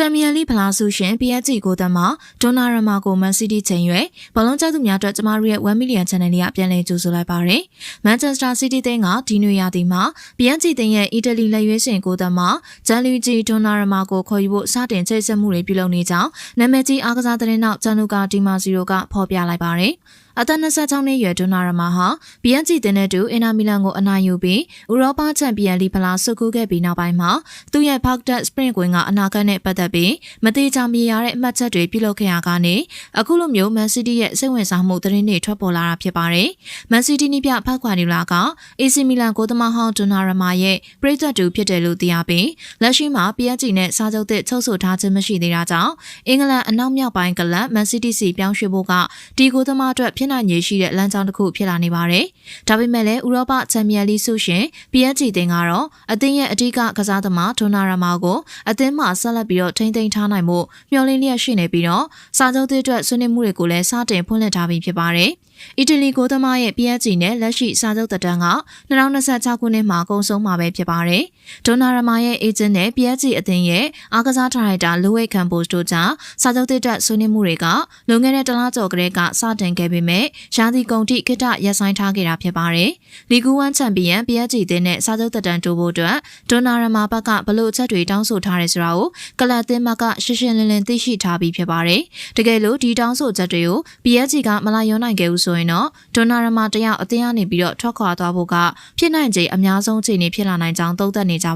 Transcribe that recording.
ချန်ပီယံလိဖလားဆုရှင် PSG ကိုတမဒွန်နာရမာကိုမန်စီးတီးချိန်ရွယ်ဘလုံးကျသူများအတွက်ကျမတို့ရဲ့1 million channel လေးကပြန်လည်ကြိုဆိုလိုက်ပါတယ်။မန်ချက်စတာစီးတီးတင်းကဒီနွေရာသီမှာ PSG တင်းရဲ့အီတလီလက်ရွေးရှင်ကိုတမဂျန်လူဂျီဒွန်နာရမာကိုခေါ်ယူဖို့စတင်ချိတ်ဆက်မှုတွေပြုလုပ်နေကြောင်းနာမည်ကြီးအားကစားသတင်းနောက်ဂျန်လူကာဒီမာစီရိုကဖော်ပြလိုက်ပါတယ်။ အသက်26နှစ်အရွယ်ဒွန်နာရမာဟာ PSG တင်တဲ့တူအင်နာမီလန်ကိုအနိုင်ယူပြီးဥရောပချန်ပီယံလိဖလားဆုကိုခဲ့ပြီးနောက်ပိုင်းမှာသူ့ရဲ့ Park Deck Sprint ကွင်းကအနာဂတ်နဲ့ပတ်သက်ပြီးမသေးချာမြင်ရတဲ့အမှတ်ချက်တွေပြုလုပ်ခဲ့ရကနေအခုလိုမျိုး Man City ရဲ့စိတ်ဝင်စားမှုသတင်းတွေထွက်ပေါ်လာတာဖြစ်ပါတယ်။ Man City နိပြဖတ်ခွာနီလာက AC Milan ကိုသမားဟောင်းဒွန်နာရမာရဲ့ပရိသတ်တူဖြစ်တယ်လို့သိရပြီးလက်ရှိမှာ PSG နဲ့စာချုပ်သစ်ချုပ်ဆိုထားခြင်းမရှိသေးတာကြောင့်အင်္ဂလန်အနောက်မြောက်ပိုင်းကလပ် Man City စီပြောင်းရွှေ့ဖို့ကဒီကိုသမားအတွက်ဖြစ်နိုင်ရည်ရှိတဲ့လမ်းကြောင်းတစ်ခုဖြစ်လာနေပါတယ်။ဒါပေမဲ့လည်းဥရောပချန်ပီယံလိဆုရှင် PSG တင်ကတော့အသင်းရဲ့အဓိကကစားသမားဒွန်နာရမာကိုအသင်းမှဆက်လက်ပြီးတော့ထိန်းသိမ်းထားနိုင်မှုမျှော်လင့်လျက်ရှိနေပြီးတော့စာချုပ်သစ်အတွက်ဆွေးနွေးမှုတွေကိုလည်းစတင်ဖွင့်လှစ်ထားပြီးဖြစ်ပါတယ်။ အီတလီကိုသမားရဲ့ PSG နဲ့လက်ရှိစာချုပ်သက်တမ်းက2026ခုနှစ်မှာကုန်ဆုံးမှာပဲဖြစ်ပါတယ်။ဒိုနာရမာရဲ့အေဂျင့်နဲ့ PSG အသင်းရဲ့အားကစားဒါရိုက်တာလူဝိတ်ခံပို့စ်တို့ကြားစာချုပ်သစ်တက်ဆွေးနွေးမှုတွေကလွန်ခဲ့တဲ့တလကျော်ကလေးကစတင်ခဲ့ပေမဲ့ရာသီကုန်ထိခိတရပ်ဆိုင်းထားခဲ့တာဖြစ်ပါတယ်။လီဂူဝမ်ချန်ပီယံ PSG အသင်းနဲ့စာချုပ်သက်တမ်းတိုးဖို့အတွက်ဒိုနာရမာဘက်ကဘလို့ချက်တွေတောင်းဆိုထားရဲဆိုတာကိုကလပ်သင်းဘက်ကရှင်းရှင်းလင်းလင်းသိရှိထားပြီးဖြစ်ပါတယ်။တကယ်လို့ဒီတောင်းဆိုချက်တွေကို PSG ကမလာရောနိုင်ခဲ့ဘူးဆိုရင်တော့ဒိုနာရမာတယောက်အသင်းကနေပြီးတော့ထွက်ခွာသွားဖို့ကဖြစ်နိုင်ခြေအများဆုံးအခြေအနေဖြစ်လာနိုင်ကြောင်းသုံးသပ်နေကြပါ